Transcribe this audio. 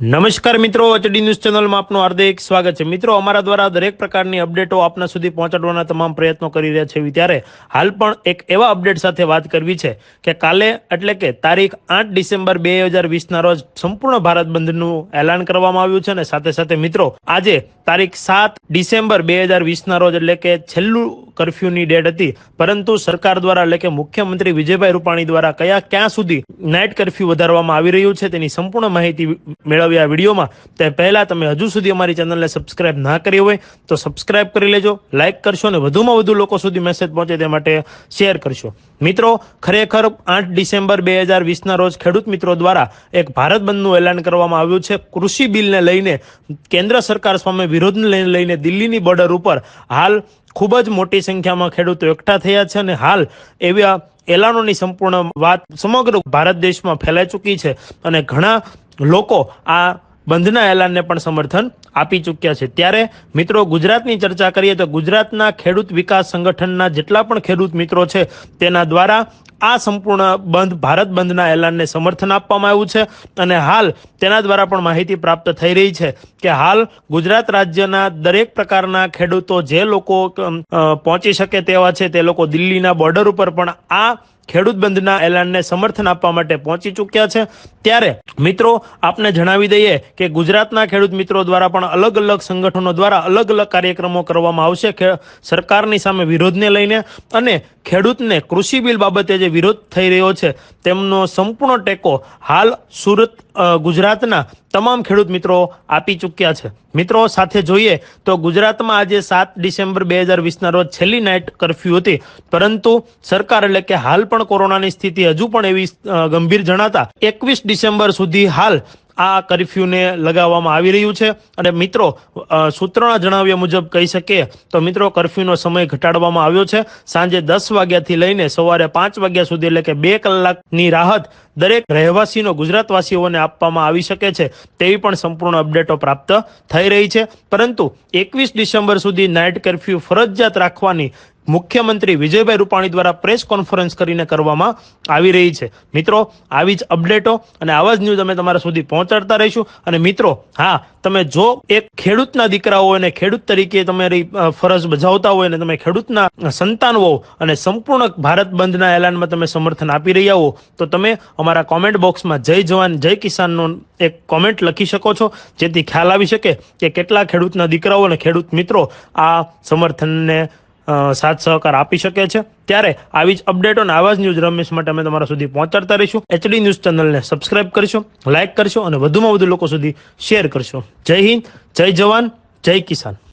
નમસ્કાર મિત્રો, HD news ચેનલમાં આપનું હાર્દિક સ્વાગત છે. મિત્રો, અમારા દ્વારા દરેક પ્રકારની અપડેટો આપના સુધી પહોંચાડવાના તમામ પ્રયત્નો કરી રહ્યા છે. ત્યારે હાલ પણ એક એવા અપડેટ સાથે વાત કરવી છે કે કાલે, એટલે કે તારીખ આઠ ડિસેમ્બર બે હજાર વીસના રોજ સંપૂર્ણ ભારત બંધનું એલાન કરવામાં આવ્યું છે અને સાથે સાથે મિત્રો, આજે તારીખ સાત ડિસેમ્બર બે હજાર વીસના રોજ, એટલે કે છેલ્લું કર્ફ્યુની ડેટ હતી. પરંતુ સરકાર દ્વારા, એટલે કે મુખ્યમંત્રી વિજયભાઈ રૂપાણી દ્વારા કયા ક્યાં સુધી નાઇટ કર્ફ્યુ વધારવામાં આવી રહ્યું છે તેની સંપૂર્ણ માહિતી મેળવી આ વિડીયોમાં. તે પહેલા તમે હજુ સુધી અમારી ચેનલને સબસ્ક્રાઇબ ના કરી હોય, તો સબસ્ક્રાઇબ કરી લેજો લાઇક કરશો અને વધુમાં વધુ લોકો સુધી મેસેજ પહોંચે તે માટે શેર કરશો. મિત્રો, ખરેખર આઠ ડિસેમ્બર બે હજાર વીસના રોજ ખેડૂત મિત્રો દ્વારા એક ભારત બંધનું એલાન કરવામાં આવ્યું છે. કૃષિ બિલને લઈને કેન્દ્ર સરકાર સામે વિરોધને લઈને દિલ્હીની બોર્ડર ઉપર હાલ ખૂબ જ મોટી સંખ્યામાં ખેડૂતો એકઠા થયા છે અને હાલ એવા એલાનોની સંપૂર્ણ વાત સમગ્ર ભારત દેશમાં ફેલાઈ ચૂકી છે. અને ઘણા લોકો આ બંધના એલાનને પણ સમર્થન આપી ચૂક્યા છે. ત્યારે મિત્રો ગુજરાતની ચર્ચા કરીએ તો ગુજરાતના ખેડૂત વિકાસ સંગઠનના જેટલા પણ ખેડૂત મિત્રો છે તેના દ્વારા આ સંપૂર્ણ બંધ ભારત બંધના એલાનને સમર્થન આપવામાં આવ્યું છે અને હાલ તેના દ્વારા પણ માહિતી પ્રાપ્ત થઈ રહી છે કે હાલ ગુજરાત રાજ્યના દરેક પ્રકારના ખેડૂતો જે લોકો પહોંચી શકે તેવા છે તે લોકો દિલ્હીના બોર્ડર ઉપર પણ આ ખેડૂત બંધના એલાનને સમર્થન આપવા માટે પહોંચી ચૂક્યા છે. ત્યારે મિત્રો, આપને જણાવી દઈએ કે ગુજરાતના ખેડૂત મિત્રો દ્વારા પણ અલગ અલગ સંગઠનો દ્વારા અલગ અલગ કાર્યક્રમો કરવામાં આવશે. સરકારની સામે વિરોધને લઈને અને ખેડૂતને કૃષિ બિલ બાબતે જે વિરોધ થઈ રહ્યો છે, તેમનો સંપૂર્ણ ટેકો હાલ સુરત ગુજરાતના તમામ ખેડૂત મિત્રો આપી ચૂક્યા છે. મિત્રો, સાથે જોઈએ તો ગુજરાતમાં આજે સાત ડિસેમ્બર બે હજાર વીસના રોજ છેલ્લી નાઇટ કરફ્યુ હતી. પરંતુ સરકાર એટલે કે હાલ પણ કોરોનાની સ્થિતિ હજુ પણ એવી ગંભીર જણાતા, એકવીસ ડિસેમ્બર સુધી હાલ આ કરફ્યુને લગાવવામાં આવી રહ્યું છે. અને મિત્રો સૂત્રોના જણાવ્યા મુજબ કહી શકીએ તો મિત્રો, કરફ્યુનો સમય ઘટાડવામાં આવ્યો છે. સાંજે દસ વાગ્યાથી લઈને સવારે પાંચ વાગ્યા સુધી, એટલે કે બે કલાકની રાહત દરેક રહેવાસીનો, ગુજરાતવાસીઓને આપવામાં આવી શકે છે. તેવી પણ સંપૂર્ણ અપડેટો પ્રાપ્ત થઈ રહી છે. પરંતુ એકવીસ ડિસેમ્બર સુધી નાઇટ કર્ફ્યુ ફરજિયાત રાખવાની મુખ્યમંત્રી વિજયભાઈ રૂપાણી દ્વારા પ્રેસ કોન્ફરન્સ કરીને કરવામાં આવી રહી છે. મિત્રો, આવી જ અપડેટો અને આવા જ ન્યૂઝ અમે તમારા સુધી પહોંચાડતા રહીશું. અને મિત્રો, હા, તમે જો એક ખેડૂતના દીકરા હોય અને ખેડૂત તરીકે તમારી ફરજ બજાવતા હોય અને તમે ખેડૂતના સંતાન હો અને સંપૂર્ણ ભારત બંધના એલાનમાં તમે સમર્થન આપી રહ્યા હો, તો તમે અમારા કોમેન્ટ બોક્સમાં જય જવાન, જય કિસાનનો એક કોમેન્ટ લખી શકો છો. જેથી ખ્યાલ આવી શકે કે કેટલા ખેડૂતના દીકરાઓ અને ખેડૂત મિત્રો આ સમર્થનને સાથ સહકાર આપી શકે છે. ત્યારે આવી જ અપડેટો અને આવા જ ન્યૂઝ રમેશ માટે અમે તમારા સુધી પહોંચાડતા રહીશું. એચડી ન્યૂઝ ચેનલને સબસ્ક્રાઇબ કરશો લાઇક કરશો અને વધુમાં વધુ લોકો સુધી શેર કરશો. જય હિન્દ, જય જવાન, જય કિસાન.